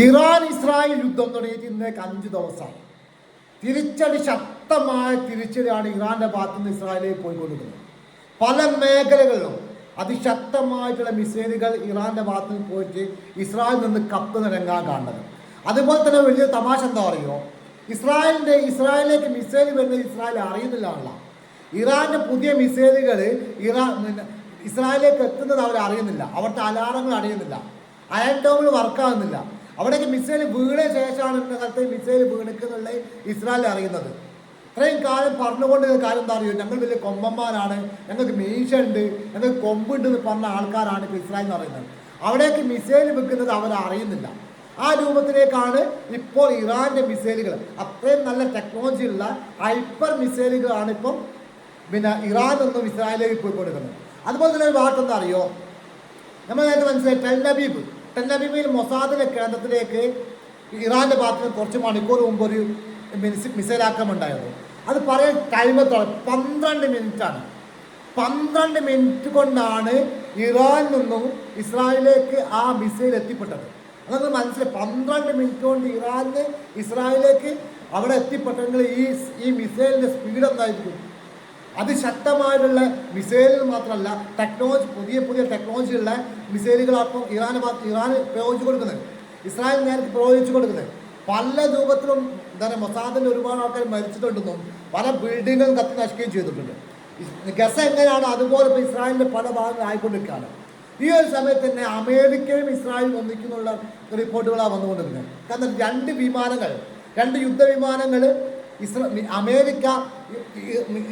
Iran Israel യുദ്ധം തുടങ്ങിയിട്ട് ഇന്നേക്ക് അഞ്ച് ദിവസം. തിരിച്ചടി ശക്തമായ തിരിച്ചടിയാണ് ഇറാന്റെ ഭാഗത്തു നിന്ന് ഇസ്രായേലിലേക്ക് പോയിക്കൊണ്ടിരിക്കുന്നത്. പല മേഖലകളിലും അതിശക്തമായിട്ടുള്ള മിസൈലുകൾ ഇറാന്റെ ഭാഗത്ത് നിന്ന് പോയിട്ട് ഇസ്രായേലിൽ നിന്ന് കപ്പ് നിരങ്ങാൻ കാണുന്നത്. അതുപോലെ തന്നെ വലിയ തമാശ എന്താ പറയുമോ ഇസ്രായേലിന്റെ ഇസ്രായേലിലേക്ക് മിസൈൽ വരുന്നത് ഇസ്രായേൽ അറിയുന്നില്ല ഇറാന്റെ പുതിയ മിസൈലുകൾ ഇറാൻ ഇസ്രായേലിലേക്ക് എത്തുന്നത് അവർ അറിയുന്നില്ല. അവിടുത്തെ അലാറങ്ങൾ അറിയുന്നില്ല അയൺ ഡോമിൽ വർക്കാകുന്നില്ല അവിടേക്ക് മിസൈൽ വീണ ശേഷമാണ് ഇന്ന കാലത്ത് മിസൈൽ വീണിക്കുന്നുള്ള ഇസ്രായേൽ അറിയുന്നത്. ഇത്രയും കാലം പറഞ്ഞുകൊണ്ട് കാര്യം എന്താ അറിയോ? ഞങ്ങൾ വലിയ കൊമ്പന്മാരാണ്. ഞങ്ങൾക്ക് മീശ ഉണ്ട്. ഞങ്ങൾക്ക് കൊമ്പുണ്ട് എന്ന് പറഞ്ഞ ആൾക്കാരാണ് ഇപ്പോൾ ഇസ്രായേൽ എന്ന് പറയുന്നത്. അവിടേക്ക് മിസൈൽ വെക്കുന്നത് അവർ അറിയുന്നില്ല. ആ രൂപത്തിലേക്കാണ് ഇപ്പോൾ ഇറാന്റെ മിസൈലുകൾ. അത്രയും നല്ല ടെക്നോളജി ഉള്ള ഹൈപ്പർ മിസൈലുകളാണ് ഇപ്പം പിന്നെ ഇറാൻ നിന്നും ഇസ്രായേലിലേക്ക് പോയിക്കൊണ്ടിരിക്കുന്നത്. അതുപോലെ തന്നെ ഒരു വാർത്ത എന്താ അറിയോ? നമ്മൾ നേരത്തെ മനസ്സിലായി ടെല്ലബീബ് ടെല്ലബീബിൽ മൊസാദിലെ കേന്ദ്രത്തിലേക്ക് ഇറാന്റെ ഭാഗത്ത് നിന്ന് കുറച്ച് മണിക്കൂർ മുമ്പ് ഒരു മിസ് മിസൈൽ ആക്രമണം ഉണ്ടായിരുന്നു അത് പറയാൻ ടൈമത്തോളം പന്ത്രണ്ട് മിനിറ്റാണ്. പന്ത്രണ്ട് മിനിറ്റ് കൊണ്ടാണ് ഇറാനിൽ നിന്നും ഇസ്രായേലിലേക്ക് ആ മിസൈൽ എത്തിപ്പെട്ടത്. അതൊന്ന് മനസ്സിലായി പന്ത്രണ്ട് മിനിറ്റ് കൊണ്ട് ഇറാനിൽ ഇസ്രായേലിലേക്ക് അവിടെ എത്തിപ്പെട്ടെങ്കിൽ ഈ ഈ മിസൈലിന്റെ സ്പീഡ് എന്തായിരിക്കും? അതിശക്തമായിട്ടുള്ള മിസൈലുകൾ മാത്രമല്ല ടെക്നോളജി പുതിയ പുതിയ ടെക്നോളജി ഉള്ള മിസൈലുകളാണ് ഇറാന് ഇറാൻ പ്രയോഗിച്ചു കൊടുക്കുന്നത്. ഇസ്രായേൽ നേരത്തെ പ്രയോഗിച്ചു കൊടുക്കുന്നത്. പല രൂപത്തിലും എന്താണ് മൊസാദിന്റെ ഒരുപാട് ആൾക്കാർ മരിച്ചിട്ടുണ്ടെന്നും പല ബിൽഡിങ്ങുകളും കത്തി നശിക്കുകയും ചെയ്തിട്ടുണ്ട്. ഗസ എങ്ങനെയാണ്? അതുപോലെ ഇപ്പോൾ ഇസ്രായേലിന്റെ പല ഭാഗങ്ങൾ ആയിക്കൊണ്ടിരിക്കുകയാണ്. ഈ ഒരു സമയത്ത് തന്നെ അമേരിക്കയും ഇസ്രായേലും ഒന്നിക്കുന്നുള്ള റിപ്പോർട്ടുകളാണ് വന്നുകൊണ്ടിരുന്നത് കാരണം രണ്ട് വിമാനങ്ങൾ രണ്ട് യുദ്ധവിമാനങ്ങൾ ഇസ്രാ അമേരിക്ക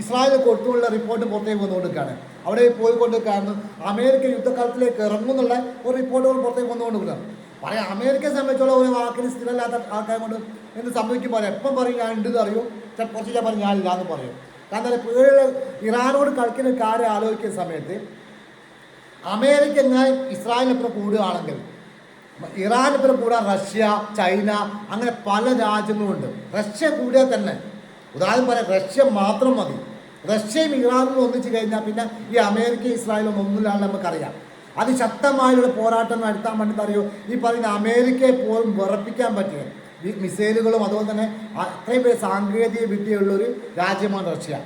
ഇസ്രായേൽ കൊടുത്തുള്ള റിപ്പോർട്ട് പുറത്തേക്ക് വന്നുകൊണ്ടിരിക്കുകയാണ്. അവിടെ പോയിക്കൊണ്ട് കാരണം അമേരിക്ക യുദ്ധകാലത്തിലേക്ക് ഇറങ്ങുന്നുള്ള ഒരു റിപ്പോർട്ടുകൾ പുറത്തേക്ക് വന്നുകൊണ്ടിരിക്കുകയാണ്. പറയാം അമേരിക്കയെ സംബന്ധിച്ചുള്ള ഒരു വാക്കിന് സ്ഥിരമില്ലാത്ത ആൾക്കാരെ കൊണ്ട് എന്ത് സംഭവിക്കും പറയാം. എപ്പം പറയും ഞാൻ ഉണ്ട് അറിയും. കുറച്ച് ഞാൻ പറയും ഞാനില്ല എന്ന് പറയും. കാരണം പേര് ഇറാനോട് കളിക്കുന്ന കാര്യം ആലോചിക്കുന്ന സമയത്ത് അമേരിക്ക എന്നാൽ ഇസ്രായേലിനപ്പുറം കൂടുകയാണെങ്കിൽ ഇറാനിപ്പുറം കൂടെ റഷ്യ ചൈന അങ്ങനെ പല രാജ്യങ്ങളുണ്ട് റഷ്യ കൂടിയാൽ തന്നെ. ഉദാഹരണം പറയാം റഷ്യ മാത്രം മതി. റഷ്യയും ഇറാനും ഒന്നിച്ചു കഴിഞ്ഞാൽ പിന്നെ ഈ അമേരിക്ക ഇസ്രായേലും ഒന്നുമില്ലാണ്ട് നമുക്കറിയാം. അതിശക്തമായുള്ള പോരാട്ടം നടത്താൻ വേണ്ടി അറിയോ? ഈ പറയുന്ന അമേരിക്കയെ പോലും വിറപ്പിക്കാൻ പറ്റിയ ഈ മിസൈലുകളും അതുപോലെ തന്നെ അത്രയും പേര് സാങ്കേതിക വിദ്യയുള്ള ഒരു രാജ്യമാണ് റഷ്യ.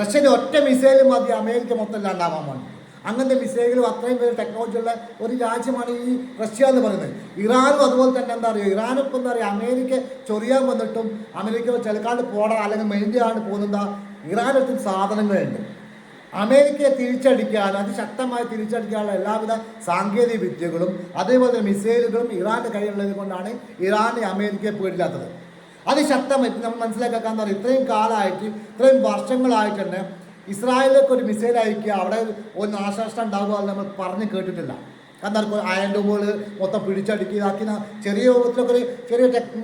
റഷ്യയുടെ ഒറ്റ മിസൈലും മതി അമേരിക്ക മൊത്തം ഇല്ലാണ്ടാവാൻ വേണ്ടി. അങ്ങനത്തെ മിസൈലുകളും അത്രയും പേര് ടെക്നോളജി ഉള്ള ഒരു രാജ്യമാണ് ഈ റഷ്യ എന്ന് പറയുന്നത്. ഇറാനും അതുപോലെ തന്നെ എന്താ പറയുക ഇറാനിപ്പോൾ എന്താ പറയുക അമേരിക്ക ചൊറിയാൻ വന്നിട്ടും അമേരിക്ക ചിലക്കാണ്ട് പോടാ അല്ലെങ്കിൽ മെയിന്റെയാണ് പോകുന്നത് ഇറാനത്തും സാധനങ്ങളുണ്ട്. അമേരിക്കയെ തിരിച്ചടിക്കാൻ അതിശക്തമായി തിരിച്ചടിക്കാനുള്ള എല്ലാവിധ സാങ്കേതിക വിദ്യകളും അതേപോലെ മിസൈലുകളും ഇറാന്റെ കയ്യിലുള്ളത് കൊണ്ടാണ് ഇറാനെ അമേരിക്കയെ പേടില്ലാത്തത്. അതിശക്തമായി നമ്മൾ മനസ്സിലാക്കാൻ എന്താ പറയുക ഇത്രയും കാലമായിട്ട് ഇത്രയും വർഷങ്ങളായിട്ട് തന്നെ ഇസ്രായേലിലേക്ക് ഒരു മിസൈൽ അയക്കുക അവിടെ ഒരു നാശനഷ്ടം ഉണ്ടാകുക എന്ന് നമ്മൾ പറഞ്ഞ് കേട്ടിട്ടില്ല. കാരണം അയൺ ഡോമുകൾ മൊത്തം പിടിച്ചടുക്കി ഇതാക്കി ചെറിയ രൂപത്തിലൊക്കെ ഒരു ചെറിയ ടെക്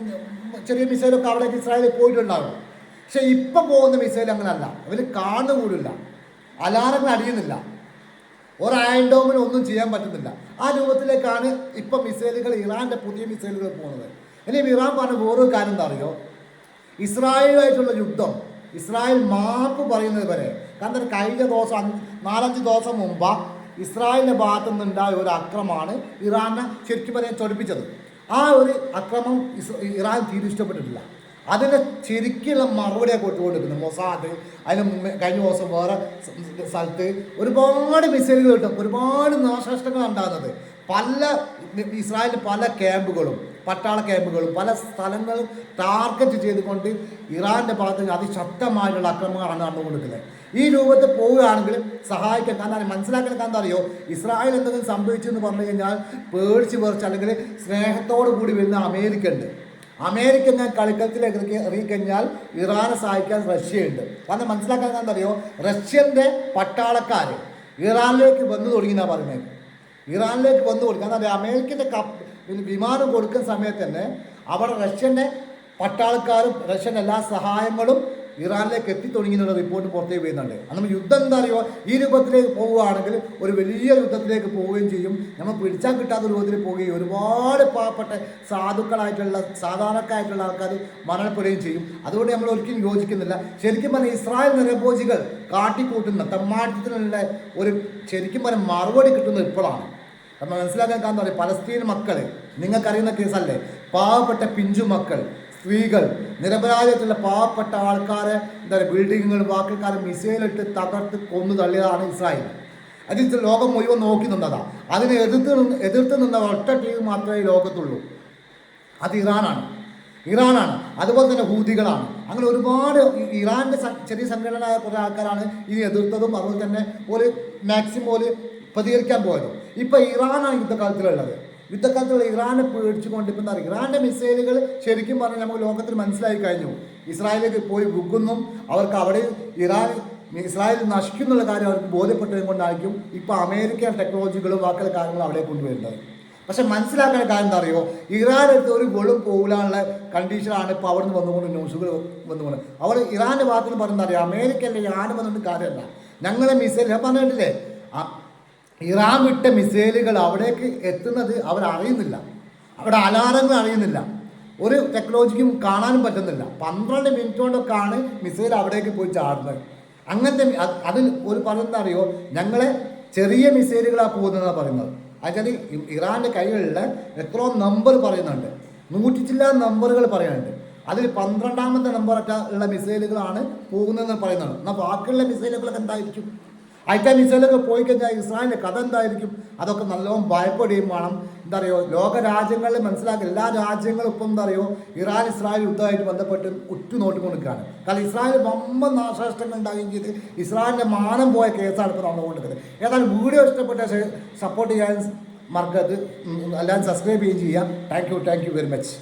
ചെറിയ മിസൈലൊക്കെ അവിടെ ഇസ്രായേലിൽ പോയിട്ടുണ്ടാകും പക്ഷേ ഇപ്പം പോകുന്ന മിസൈൽ അങ്ങനല്ല. അവർ കാണുകൂടില്ല അലാറങ്ങൾ അടിയുന്നില്ല. ഒരു അയൺ ഡോമിന് ഒന്നും ചെയ്യാൻ പറ്റുന്നില്ല. ആ രൂപത്തിലേക്കാണ് ഇപ്പം മിസൈലുകൾ ഇറാന്റെ പുതിയ മിസൈലുകൾ പോകുന്നത്. ഇനി ഇറാൻ പറഞ്ഞ വേറൊരു കാര്യം എന്താ അറിയോ? ഇസ്രായേലുമായിട്ടുള്ള യുദ്ധം ഇസ്രായേൽ മാപ്പ് പറയുന്നത് വരെ. കാരണം കഴിഞ്ഞ ദിവസം നാലഞ്ച് ദിവസം മുമ്പ് ഇസ്രായേലിന്റെ ഭാഗത്തു നിന്നുണ്ടായ ഒരു അക്രമമാണ് ഇറാനെ ശരിക്കും പറയാൻ ചൊടിപ്പിച്ചത്. ആ ഒരു അക്രമം ഇറാൻ തീരെ ഇഷ്ടപ്പെട്ടിട്ടില്ല. അതിന് ശരിക്കുള്ള മറുപടിയെ കൊടുത്തുകൊണ്ടിരിക്കുന്നത്. മൊസാദ് അതിന് കഴിഞ്ഞ ദിവസം വേറെ സ്ഥലത്ത് ഒരുപാട് മിസൈലുകൾ കിട്ടും ഒരുപാട് നാശനഷ്ടങ്ങൾ ഉണ്ടാകുന്നത്. പല ഇസ്രായേലിൽ പല ക്യാമ്പുകളും പട്ടാള ക്യാമ്പുകളും പല സ്ഥലങ്ങളും ടാർഗറ്റ് ചെയ്തുകൊണ്ട് ഇറാന്റെ ഭാഗത്ത് അതിശക്തമായിട്ടുള്ള അക്രമങ്ങളാണ് നടന്നുകൊണ്ടിരിക്കുന്നത് ഈ രൂപത്തിൽ പോവുകയാണെങ്കിൽ സഹായിക്കാൻ കാരണം മനസ്സിലാക്കാൻ എന്താ അറിയോ ഇസ്രായേൽ എന്തെങ്കിലും സംഭവിച്ചു എന്ന് പറഞ്ഞു കഴിഞ്ഞാൽ പേടിച്ച് പേർച്ച് അല്ലെങ്കിൽ സ്നേഹത്തോടു കൂടി വരുന്ന അമേരിക്ക ഉണ്ട് അമേരിക്ക ഞാൻ കളിക്കളത്തിലേക്ക് ഇറക്കി ഇറങ്ങിക്കഴിഞ്ഞാൽ ഇറാനെ സഹായിക്കാൻ റഷ്യയുണ്ട്. കാരണം മനസ്സിലാക്കാൻ എന്താ അറിയോ റഷ്യന്റെ പട്ടാളക്കാർ ഇറാനിലേക്ക് വന്നു തുടങ്ങി എന്നാണ് പറയുന്നത്. ഇറാനിലേക്ക് വന്നു കൊടുക്കുക കാരണം അമേരിക്കന്റെ കപ്പ് പിന്നെ വിമാനം കൊടുക്കുന്ന സമയത്ത് തന്നെ അവിടെ റഷ്യന്റെ പട്ടാളക്കാരും റഷ്യൻ എല്ലാ സഹായങ്ങളും ഇറാനിലേക്ക് എത്തിത്തുടങ്ങി എന്നുള്ള റിപ്പോർട്ട് പുറത്തേക്ക് വരുന്നുണ്ട്. നമ്മൾ യുദ്ധം എന്താ അറിയുമോ ഈ രൂപത്തിലേക്ക് പോവുകയാണെങ്കിൽ ഒരു വലിയ യുദ്ധത്തിലേക്ക് പോവുകയും ചെയ്യും. നമ്മൾ പിടിച്ചാൽ കിട്ടാത്ത രൂപത്തിൽ പോവുകയും ഒരുപാട് പാവപ്പെട്ട സാധുക്കളായിട്ടുള്ള സാധാരണക്കാരായിട്ടുള്ള ആൾക്കാർ മരണപ്പെടുകയും ചെയ്യും. അതുകൊണ്ട് നമ്മൾ ഒരിക്കലും യോജിക്കുന്നില്ല. ശരിക്കും പറഞ്ഞാൽ ഇസ്രായേൽ നിരഭോജികൾ കാട്ടിക്കൂട്ടുന്ന തമ്മാറ്റത്തിനുള്ള ഒരു ശരിക്കും പറഞ്ഞാൽ മറുപടി കിട്ടുന്നത് ഇപ്പോഴാണ്. നമ്മൾ മനസ്സിലാക്കാൻ കാരണം പറയും പലസ്തീൻ മക്കൾ നിങ്ങൾക്കറിയുന്ന കേസല്ലേ? പാവപ്പെട്ട പിഞ്ചു മക്കൾ സ്ത്രീകൾ നിരപരാധിയായിട്ടുള്ള പാവപ്പെട്ട ആൾക്കാരെ എന്താ പറയുക ബിൽഡിങ്ങുകൾ വാക്കൽക്കാർ മിസൈലിട്ട് തകർത്ത് കൊന്നു തള്ളിയതാണ് ഇസ്രായേൽ. അതിൽ ലോകം മുഴുവൻ നോക്കി നിന്നതാ. അതിനെ എതിർത്ത് നിന്ന് എതിർത്ത് നിന്ന ഒറ്റ ടീം മാത്രമേ ലോകത്തുള്ളൂ. അത് ഇറാനാണ്. ഇറാനാണ്. അതുപോലെ തന്നെ ഹൂതികളാണ്. അങ്ങനെ ഒരുപാട് ഇറാന്റെ ചെറിയ സംഘടനയായ കുറേ ആൾക്കാരാണ് ഇത് എതിർത്തതും അതുപോലെ തന്നെ ഒരു മാക്സിമം ഒരു പ്രതികരിക്കാൻ പോയതും. ഇപ്പം ഇറാനാണ് യുദ്ധകാലത്തിലുള്ളത്. യുദ്ധക്കാലത്തുള്ള ഇറാനെ പേടിച്ചുകൊണ്ട് ഇപ്പം എന്താ ഇറാന്റെ മിസൈലുകൾ ശരിക്കും പറഞ്ഞാൽ നമുക്ക് ലോകത്തിൽ മനസ്സിലായി കഴിഞ്ഞു. ഇസ്രായേലിലേക്ക് പോയി വിൽക്കുന്നു. അവർക്ക് അവിടെ ഇറാൻ ഇസ്രായേൽ നശിക്കുന്നുള്ള കാര്യം അവർക്ക് ബോധ്യപ്പെട്ടത് കൊണ്ടായിരിക്കും ഇപ്പോൾ അമേരിക്കൻ ടെക്നോളജികളും ബാക്കിയുള്ള കാര്യങ്ങളും അവിടെ കൊണ്ടുവരുന്നത്. പക്ഷെ മനസ്സിലാക്കേണ്ട കാര്യം എന്താ അറിയോ ഇറാൻ എടുത്ത് ഒരു ഗോളും പോകാനുള്ള കണ്ടീഷനാണ് ഇപ്പോൾ അവിടെ നിന്ന് വന്നുകൊണ്ട് ന്യൂസുകൾ വന്നുകൊണ്ട്. അവർ ഇറാന്റെ ഭാഗത്തുനിന്ന് പറഞ്ഞാൽ അറിയാം അമേരിക്കയിലെ ഞാൻ വന്നിട്ട് കാര്യമല്ല. ഞങ്ങളെ മിസൈൽ ഞാൻ പറഞ്ഞിട്ടില്ലേ? ഇറാൻ വിട്ട മിസൈലുകൾ അവിടേക്ക് എത്തുന്നത് അവരറിയുന്നില്ല അവിടെ അലാറങ്ങൾ അറിയുന്നില്ല. ഒരു ടെക്നോളജിക്കും കാണാനും പറ്റുന്നില്ല. പന്ത്രണ്ട് മിനിറ്റ് കൊണ്ടൊക്കെയാണ് മിസൈൽ അവിടേക്ക് പോയി ചാടുന്നത്. അങ്ങനത്തെ അതിൽ ഒരു പറയുന്നത് അറിയോ? ഞങ്ങളെ ചെറിയ മിസൈലുകളാണ് പോകുന്നതെന്നാണ് പറയുന്നത്. അതായത് ഇറാന്റെ കയ്യിലുള്ള എത്ര നമ്പർ പറയുന്നുണ്ട്. നൂറ്റി ചില്ലാ നമ്പറുകൾ പറയുന്നുണ്ട്. അതിൽ പന്ത്രണ്ടാമത്തെ നമ്പർ ഉള്ള മിസൈലുകളാണ് പോകുന്നതെന്ന് പറയുന്നുണ്ട് എന്നാൽ ബാക്കിയുള്ള മിസൈലുകളൊക്കെ എന്തായിരിക്കും? അയക്കാൻ ഇസ്രായേലൊക്കെ പോയി കഴിഞ്ഞാൽ ഇസ്രായേലിന്റെ കഥ എന്തായിരിക്കും? അതൊക്കെ നല്ലോണം ഭയപ്പെടുകയും വേണം. എന്താ പറയുക ലോക രാജ്യങ്ങളിൽ മനസ്സിലാക്കുക എല്ലാ രാജ്യങ്ങളും ഇപ്പം എന്താ പറയുക ഇറാൻ ഇസ്രായേൽ യുദ്ധമായിട്ട് ബന്ധപ്പെട്ട് ഉറ്റുനോട്ടിക്കൊണ്ടിരിക്കുകയാണ് കാരണം ഇസ്രായേൽ വമ്പ നാശനഷ്ടങ്ങൾ ഉണ്ടാകുകയും ചെയ്ത് ഇസ്രായേലിന്റെ മാനം പോയ കേസാണ് ഇപ്പോൾ നടന്നുകൊണ്ടിരിക്കുന്നത് ഏതായാലും വീഡിയോ ഇഷ്ടപ്പെട്ട സപ്പോർട്ട് ചെയ്യാൻ മറക്കരുത്. എല്ലാവരും സബ്സ്ക്രൈബ് ചെയ്യുകയും ചെയ്യാം thank you thank you very much